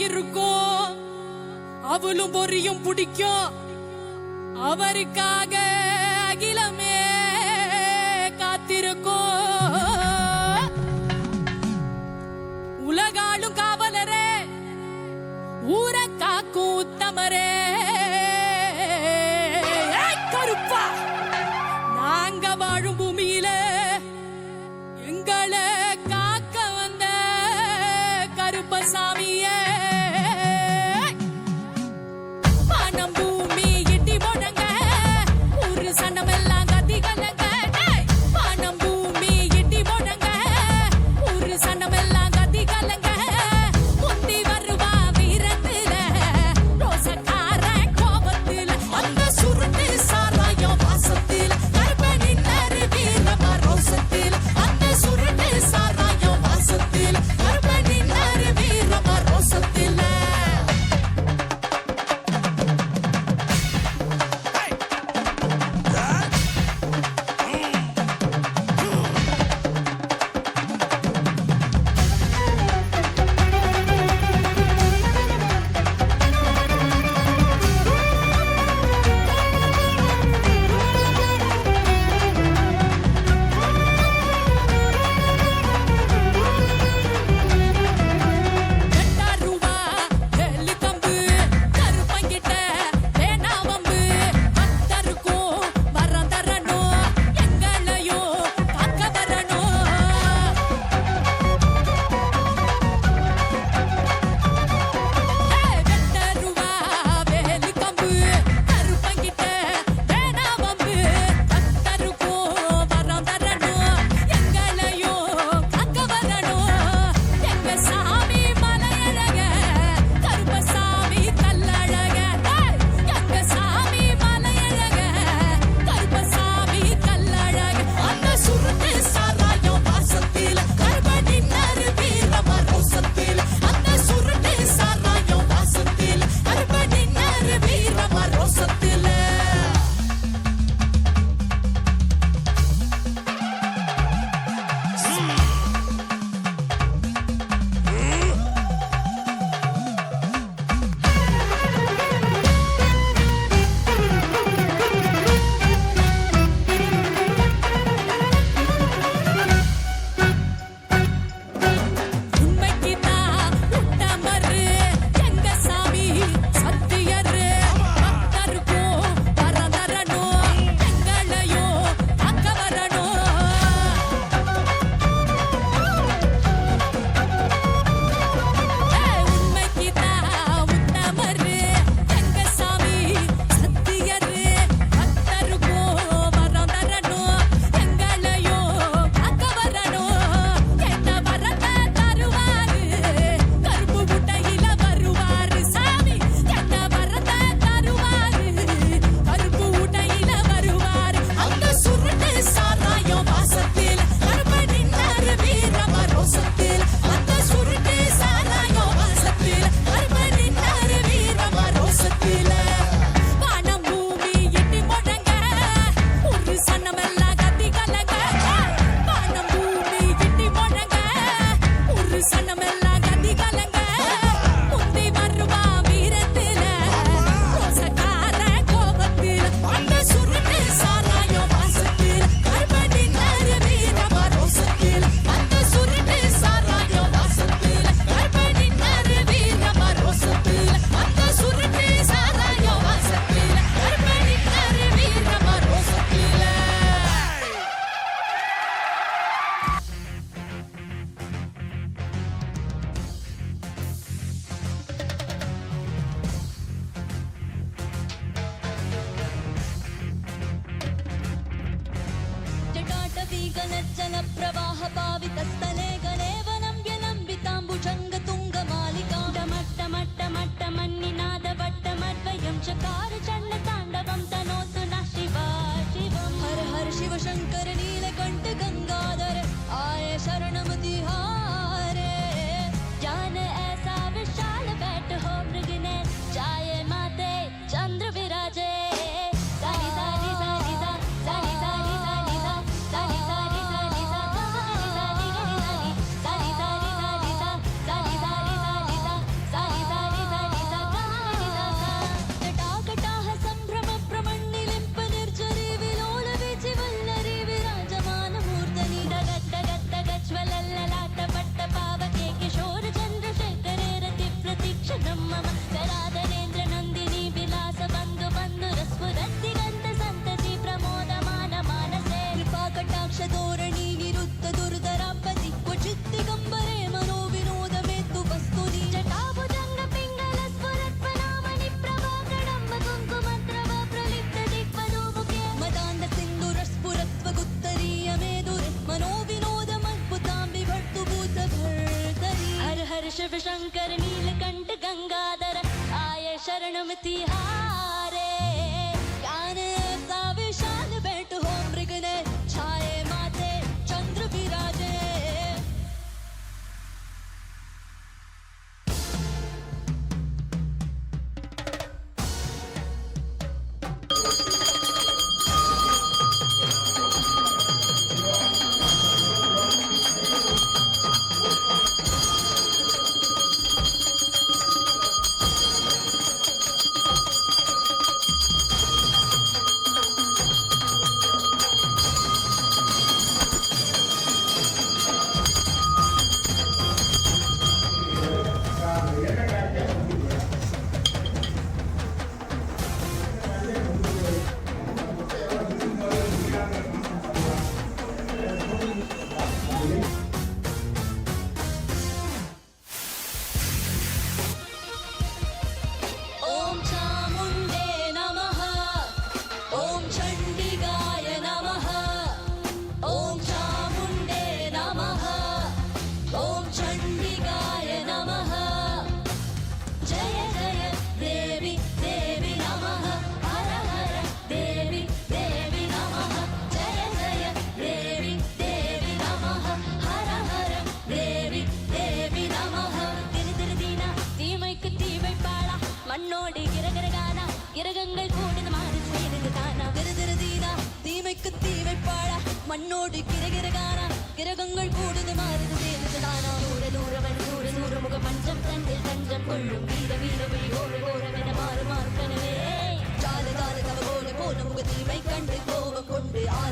இருக்கும் அவளும் பொரியும் பிடிக்கும் அவருக்காக அகிலமே తీగ నచ్చన ప్రవాహ పావిత స్థలే గణే शरणमतिहा கொள்ளும் வீர வீர விழி ஓர ஓரமென மாறு மாறு கனவே. ஜால ஜால கவ போல போல முகத்தீமை கண்டு கோபம் கொண்டு ஆறு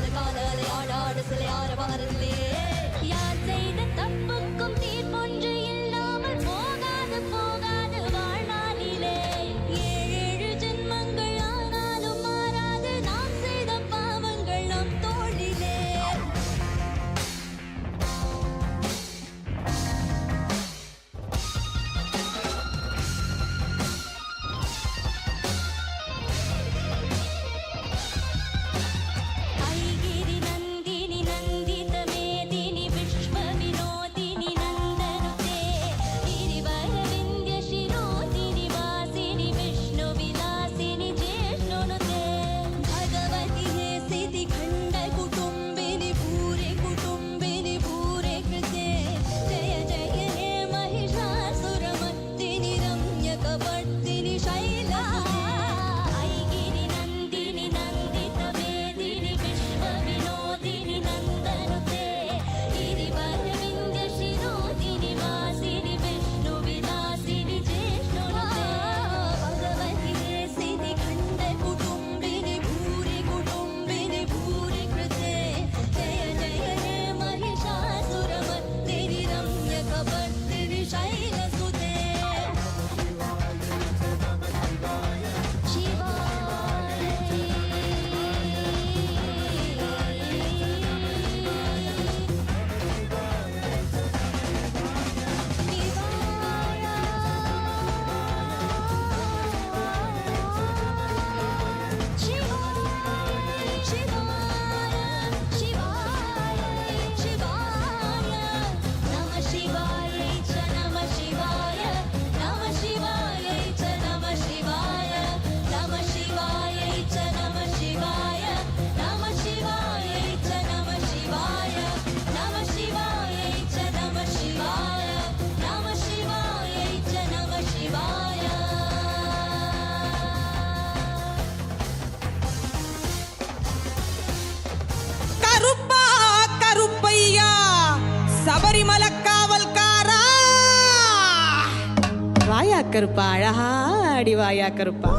கருப்பா அழகா அடிவாயா கருப்பா.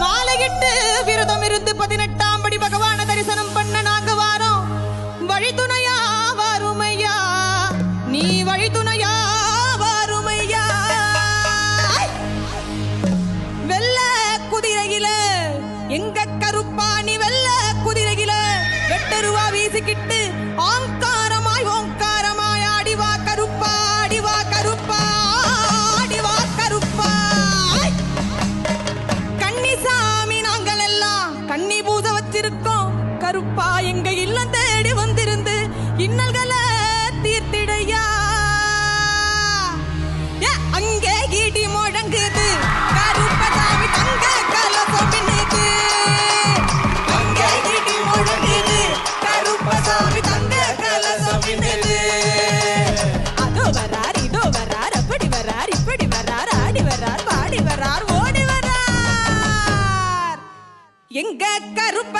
மாலையிட்டு விரதம் இருந்து பதினெட்டாம் படி பகவான தரிசனம் பண்ண நாங்க வழி வழித்துணையா வருமையா. நீ வழி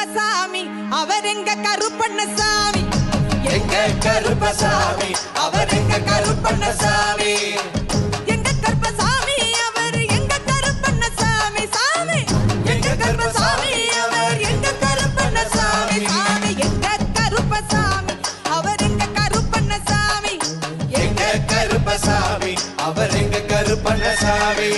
கருப்பசாமி அவர் எங்க கருப்பண்ணசாமி? எங்க கருப்பசாமி அவர் எங்க கருப்பண்ணசாமி? எங்க கருப்பசாமி அவர் எங்க கருப்பண்ணசாமி சாமி? எங்க கருப்பசாமி அவர் எங்க கருப்பண்ணசாமி? சாமி எங்க கருப்பசாமி அவர் எங்க கருப்பண்ணசாமி? எங்க கருப்பசாமி அவர் எங்க கருப்பண்ணசாமி?